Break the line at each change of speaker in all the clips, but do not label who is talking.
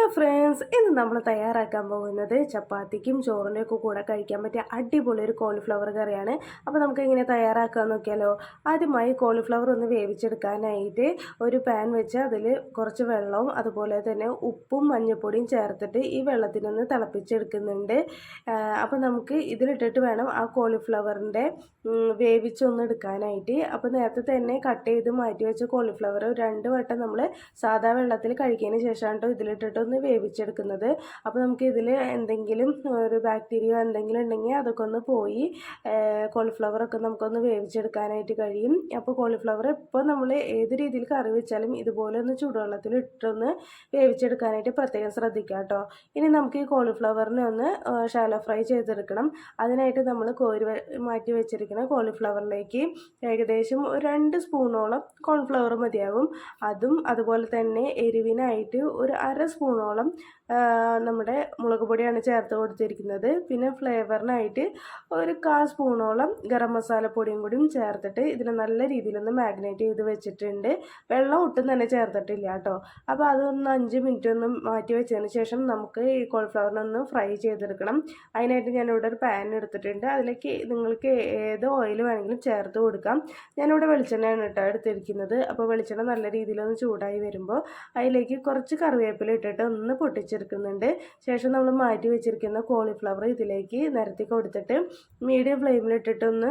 Hello friends ഇന്ന് നമ്മൾ തയ്യാറാക്കാൻ പോകുന്നത് ചപ്പാത്തിക്കും ചോറിന്റെ ഒക്കെ കൂടെ കഴിക്കാൻ പറ്റിയ അടിപൊളി ഒരു കോളിഫ്ലവർ കറിയാണ്. അപ്പോൾ നമുക്ക് എങ്ങനെ തയ്യാറാക്കാൻ നോക്കിയാലോ? ആദ്യമായി കോളിഫ്ലവർ ഒന്ന് വേവിച്ചെടുക്കാനായിട്ട് ഒരു പാൻ വെച്ച് അതിൽ കുറച്ച് വെള്ളവും അതുപോലെ തന്നെ ഉപ്പും മഞ്ഞൾപ്പൊടിയും ചേർത്തിട്ട് ഈ വെള്ളത്തിനൊന്ന് തിളപ്പിച്ചെടുക്കുന്നുണ്ട്. അപ്പോൾ നമുക്ക് ഇതിലിട്ടിട്ട് വേണം ആ കോളിഫ്ലവറിന്റെ വേവിച്ചൊന്ന് എടുക്കാനായിട്ട്. അപ്പോൾ നേരത്തെ തന്നെ കട്ട് ചെയ്ത് മാറ്റി വെച്ച കോളിഫ്ലവർ രണ്ട് വട്ടം നമ്മൾ സാധാ വെള്ളത്തിൽ കഴിക്കുന്നതിന് കേട്ടോ ഇതിലിട്ടിട്ട് ഒന്ന് വേവിച്ചെടുക്കുന്നത്. അപ്പോൾ നമുക്ക് ഇതിൽ എന്തെങ്കിലും ഒരു ബാക്ടീരിയ എന്തെങ്കിലും ഉണ്ടെങ്കിൽ അതൊക്കെ ഒന്ന് പോയി കോളിഫ്ലവറൊക്കെ നമുക്കൊന്ന് വേവിച്ചെടുക്കാനായിട്ട് കഴിയും. അപ്പോൾ കോളിഫ്ലവർ ഇപ്പോൾ നമ്മൾ ഏത് രീതിയിൽ കറി വെച്ചാലും ഇതുപോലെ ഒന്ന് ചൂടുവെള്ളത്തിൽ ഇട്ടൊന്ന് വേവിച്ചെടുക്കാനായിട്ട് പ്രത്യേകം ശ്രദ്ധിക്കുക കേട്ടോ. ഇനി നമുക്ക് ഈ കോളിഫ്ലവറിനെ ഒന്ന് ഷാലോ ഫ്രൈ ചെയ്തെടുക്കണം. അതിനായിട്ട് നമ്മൾ കോരി മാറ്റി വെച്ചിരിക്കുന്ന കോളിഫ്ലവറിലേക്ക് ഏകദേശം ഒരു രണ്ട് സ്പൂണോളം കോൺഫ്ലവർ മതിയാകും അതും അതുപോലെ തന്നെ എരിവിനായിട്ട് ഒരു അര സ്പൂണോളം നമ്മുടെ മുളക് പൊടിയാണ് ചേർത്ത് കൊടുത്തിരിക്കുന്നത്. പിന്നെ ഫ്ലേവറിനായിട്ട് ഒരു കാൽ സ്പൂണോളം ഗരം മസാല പൊടിയും കൂടിയും ചേർത്തിട്ട് ഇതിനെ നല്ല രീതിയിലൊന്ന് മാഗ്നേറ്റ് ചെയ്ത് വെച്ചിട്ടുണ്ട്. വെള്ളം ഒട്ടും തന്നെ ചേർത്തിട്ടില്ല കേട്ടോ. അപ്പോൾ അതൊന്ന് അഞ്ച് മിനിറ്റ് ഒന്ന് മാറ്റി വെച്ചതിന് ശേഷം നമുക്ക് ഈ കോൾഫ്ലവറിനൊന്ന് ഫ്രൈ ചെയ്തെടുക്കണം. അതിനായിട്ട് ഞാനിവിടെ ഒരു പാൻ എടുത്തിട്ടുണ്ട്. അതിലേക്ക് നിങ്ങൾക്ക് ഏത് ഓയിൽ വേണമെങ്കിലും ചേർത്ത് കൊടുക്കാം. ഞാനിവിടെ വെളിച്ചെണ്ണയാണ് കേട്ടോ എടുത്തിരിക്കുന്നത്. അപ്പോൾ വെളിച്ചെണ്ണ നല്ല രീതിയിലൊന്ന് ചൂടായി വരുമ്പോൾ അതിലേക്ക് കുറച്ച് കറിവേപ്പില ഇട്ടിട്ട് ഒന്ന് പൊട്ടിച്ചെടുക്കുന്നുണ്ട്. ശേഷം നമ്മൾ മാറ്റി വെച്ചിരിക്കുന്ന കോളിഫ്ലവർ ഇതിലേക്ക് നിരത്തി കൊടുത്തിട്ട് മീഡിയം ഫ്ലെയിമിലിട്ടിട്ട് ഒന്ന്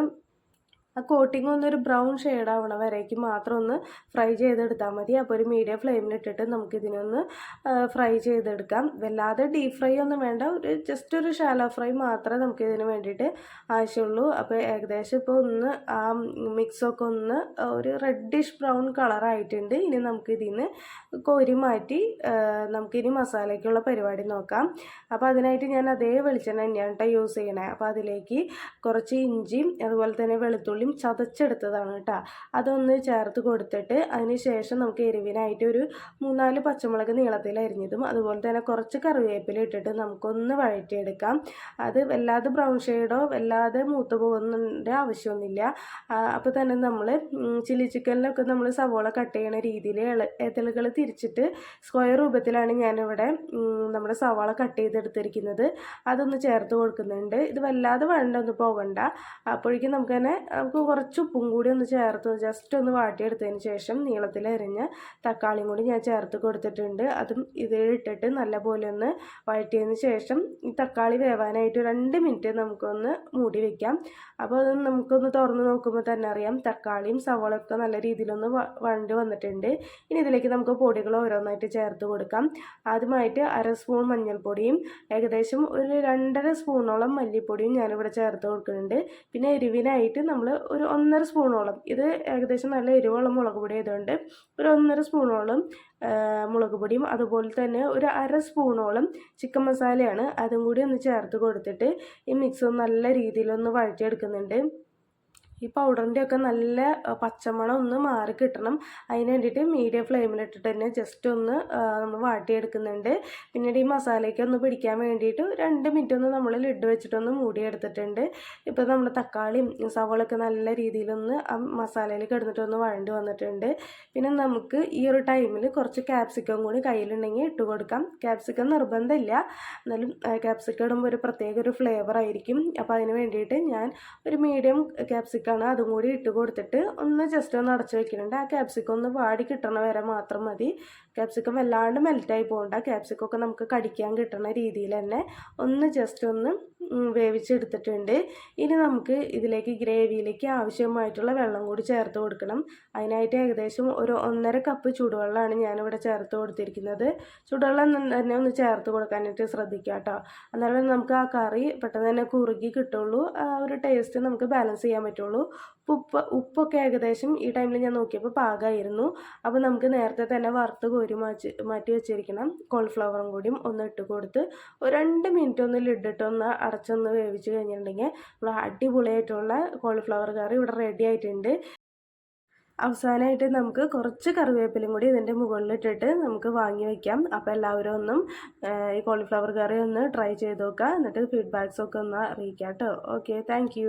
ആ കോട്ടിങ് ഒന്നൊരു ബ്രൗൺ ഷെയ്ഡ് ആവണ വരേക്ക് മാത്രം ഒന്ന് ഫ്രൈ ചെയ്തെടുത്താൽ മതി. അപ്പോൾ ഒരു മീഡിയം ഫ്ലെയിമിലിട്ടിട്ട് നമുക്കിതിനൊന്ന് ഫ്രൈ ചെയ്തെടുക്കാം. വല്ലാതെ ഡീപ് ഫ്രൈ ഒന്നും വേണ്ട. ഒരു ജസ്റ്റ് ഒരു ഷാലോ ഫ്രൈ മാത്രമേ നമുക്കിതിന് വേണ്ടിയിട്ട് ആവശ്യമുള്ളൂ അപ്പോൾ ഏകദേശം ഇപ്പോൾ ഒന്ന് ആ മിക്സൊക്കെ ഒന്ന് ഒരു റെഡിഷ് ബ്രൗൺ കളറായിട്ടുണ്ട് ഇനി നമുക്കിതിൽ നിന്ന് കോരി മാറ്റി നമുക്കിനി മസാലയ്ക്കുള്ള പരിപാടി നോക്കാം. അപ്പോൾ അതിനായിട്ട് ഞാൻ അതേ വെളിച്ചെണ്ണ തന്നെയാണ് കേട്ടോ യൂസ് ചെയ്യണേ. അപ്പോൾ അതിലേക്ക് കുറച്ച് ഇഞ്ചിയും അതുപോലെ തന്നെ വെളുത്തുള്ളിയും ചതച്ചെടുത്തതാണ് കേട്ടോ. അതൊന്ന് ചേർത്ത് കൊടുത്തിട്ട് അതിന് ശേഷം നമുക്ക് എരിവിനായിട്ട് ഒരു മൂന്നാൽ പച്ചമുളക് നീളത്തിൽ അരിഞ്ഞതും അതുപോലെ തന്നെ കുറച്ച് കറിവേപ്പില ഇട്ടിട്ട് നമുക്കൊന്ന് വഴറ്റിയെടുക്കാം. അത് വല്ലാതെ ബ്രൗൺ ഷെയ്ഡോ വല്ലാതെ മൂത്ത് പോകുന്നതിന്റെ ആവശ്യമൊന്നുമില്ല. അപ്പോൾ തന്നെ നമ്മൾ ചില്ലി ചിക്കനിലൊക്കെ നമ്മൾ സവോള കട്ട് ചെയ്യുന്ന രീതിയിൽ ഇതളുകൾ തിരിച്ചിട്ട് സ്ക്വയർ രൂപത്തിലാണ് ഞാനിവിടെ നമ്മുടെ സവാള കട്ട് ചെയ്തെടുത്തിരിക്കുന്നത്. അതൊന്ന് ചേർത്ത് കൊടുക്കുന്നുണ്ട്. ഇത് വല്ലാതെ വഴണ്ടൊന്നും പോകണ്ട അപ്പോഴേക്കും നമുക്ക് തന്നെ നമുക്ക് കുറച്ച് ഉപ്പും കൂടി ഒന്ന് ചേർത്ത് ജസ്റ്റ് ഒന്ന് വാട്ടിയെടുത്തതിന് ശേഷം നീളത്തിൽ എറിഞ്ഞ തക്കാളിയും കൂടി ഞാൻ ചേർത്ത് കൊടുത്തിട്ടുണ്ട്. അതും ഇതിലിട്ടിട്ട് നല്ലപോലെ ഒന്ന് വഴറ്റിയതിന് ശേഷം ഈ തക്കാളി വേവാനായിട്ട് രണ്ട് മിനിറ്റ് നമുക്കൊന്ന് മൂടി വെക്കാം. അപ്പോൾ അത് നമുക്കൊന്ന് തുറന്ന് നോക്കുമ്പോൾ തന്നെ അറിയാം തക്കാളിയും സവോളൊക്കെ നല്ല രീതിയിലൊന്ന് വണ്ട് വന്നിട്ടുണ്ട്. ഇനി ഇതിലേക്ക് നമുക്ക് പൊടികൾ ഓരോന്നായിട്ട് ചേർത്ത് കൊടുക്കാം. ആദ്യമായിട്ട് അര സ്പൂൺ മഞ്ഞൾപ്പൊടിയും ഏകദേശം ഒരു രണ്ടര സ്പൂണോളം മല്ലിപ്പൊടിയും ഞാനിവിടെ ചേർത്ത് കൊടുക്കുന്നുണ്ട്. പിന്നെ എരിവിനായിട്ട് നമ്മൾ ഒരു ഒന്നര സ്പൂണോളം. ഇത് ഏകദേശം നല്ല എരിവുള്ള മുളക് പൊടി ആയതുകൊണ്ട് ഒരു ഒന്നര സ്പൂണോളം മുളക് പൊടിയും അതുപോലെ തന്നെ ഒരു അര സ്പൂണോളം ചിക്കൻ മസാലയാണ് അതും കൂടി ഒന്ന് ചേർത്ത് കൊടുത്തിട്ട് ഈ മിക്സ് നല്ല രീതിയിലൊന്ന് വഴറ്റിയെടുക്കുന്നുണ്ട്. ഈ പൗഡറിന്റെ ഒക്കെ നല്ല പച്ചമണം ഒന്ന് മാറി കിട്ടണം. അതിന് വേണ്ടിയിട്ട് മീഡിയം ഫ്ലെയിമിലിട്ടിട്ട് തന്നെ ജസ്റ്റ് ഒന്ന് നമ്മൾ വാട്ടിയെടുക്കുന്നുണ്ട്. പിന്നീട് ഈ മസാലയ്ക്ക് ഒന്ന് പിടിക്കാൻ വേണ്ടിയിട്ട് രണ്ട് മിനിറ്റ് ഒന്ന് നമ്മൾ ലിഡ് വെച്ചിട്ടൊന്ന് മൂടിയെടുത്തിട്ടുണ്ട്. ഇപ്പോൾ നമ്മൾ തക്കാളിയും സവോളൊക്കെ നല്ല രീതിയിലൊന്ന് ആ മസാലയിൽ കിടന്നിട്ടൊന്ന് വഴണ്ടി വന്നിട്ടുണ്ട്. പിന്നെ നമുക്ക് ഈ ഒരു ടൈമിൽ കുറച്ച് ക്യാപ്സിക്കം കൂടി കയ്യിലുണ്ടെങ്കിൽ ഇട്ട് കൊടുക്കാം. ക്യാപ്സിക്കം നിർബന്ധമില്ല. എന്നാലും ക്യാപ്സിക്കം ഇടുമ്പോൾ ഒരു പ്രത്യേക ഒരു ഫ്ലേവർ ആയിരിക്കും. അപ്പോൾ അതിന് വേണ്ടിയിട്ട് ഞാൻ ഒരു മീഡിയം ക്യാപ്സിക്കം ക്യാപ്സിക്കാണ് അതും കൂടി ഇട്ട് കൊടുത്തിട്ട് ഒന്ന് ജസ്റ്റ് ഒന്ന് അടച്ചു വെക്കുന്നുണ്ട് ആ ക്യാപ്സിക്കം ഒന്ന് വാടി കിട്ടണ വരെ മാത്രം മതി. ക്യാപ്സിക്കം വല്ലാണ്ട് മെൽറ്റായി പോകണ്ട. ക്യാപ്സിക്കൊക്കെ നമുക്ക് കടിക്കാൻ കിട്ടുന്ന രീതിയിൽ തന്നെ ഒന്ന് ജസ്റ്റ് ഒന്ന് വേവിച്ചെടുത്തിട്ടുണ്ട്. ഇനി നമുക്ക് ഇതിലേക്ക് ഗ്രേവിയിലേക്ക് ആവശ്യമായിട്ടുള്ള വെള്ളം കൂടി ചേർത്ത് കൊടുക്കണം. അതിനായിട്ട് ഏകദേശം ഒരു ഒന്നര കപ്പ് ചൂടുവെള്ളമാണ് ഞാനിവിടെ ചേർത്ത് കൊടുത്തിരിക്കുന്നത്. ചൂടുവെള്ളം തന്നെ ഒന്ന് ചേർത്ത് കൊടുക്കാനായിട്ട് ശ്രദ്ധിക്കുക കേട്ടോ. എന്നാലും നമുക്ക് ആ കറി പെട്ടെന്ന് തന്നെ കുറുകി കിട്ടുള്ളൂ. ആ ഒരു ടേസ്റ്റ് നമുക്ക് ബാലൻസ് ചെയ്യാൻ പറ്റുള്ളൂ. ഉപ്പ് ഉപ്പൊക്കെ ഏകദേശം ഈ ടൈമിൽ ഞാൻ നോക്കിയപ്പോൾ പാകമായിരുന്നു അപ്പോൾ നമുക്ക് നേരത്തെ തന്നെ വറുത്ത് കോരി മാറ്റി മാറ്റി വെച്ചിരിക്കണം. കോൾഫ്ലവറും കൂടിയും ഒന്ന് ഇട്ട് കൊടുത്ത് രണ്ട് മിനിറ്റ് ഒന്ന് ലിഡിട്ട് ഒന്ന് അടച്ചൊന്ന് വേവിച്ച് കഴിഞ്ഞിട്ടുണ്ടെങ്കിൽ നമ്മൾ അടിപൊളിയായിട്ടുള്ള കോളിഫ്ലവർ കറി ഇവിടെ റെഡി ആയിട്ടുണ്ട്. അവസാനമായിട്ട് നമുക്ക് കുറച്ച് കറിവേപ്പിലും കൂടി ഇതിന്റെ മുകളിലിട്ടിട്ട് നമുക്ക് വാങ്ങി വയ്ക്കാം അപ്പോൾ എല്ലാവരും ഒന്നും ഈ കോളിഫ്ലവർ കറി ഒന്ന് ട്രൈ ചെയ്ത് നോക്കുക. എന്നിട്ട് ഫീഡ്ബാക്സ് ഒക്കെ ഒന്ന് അറിയിക്കാം കേട്ടോ ഓക്കെ താങ്ക്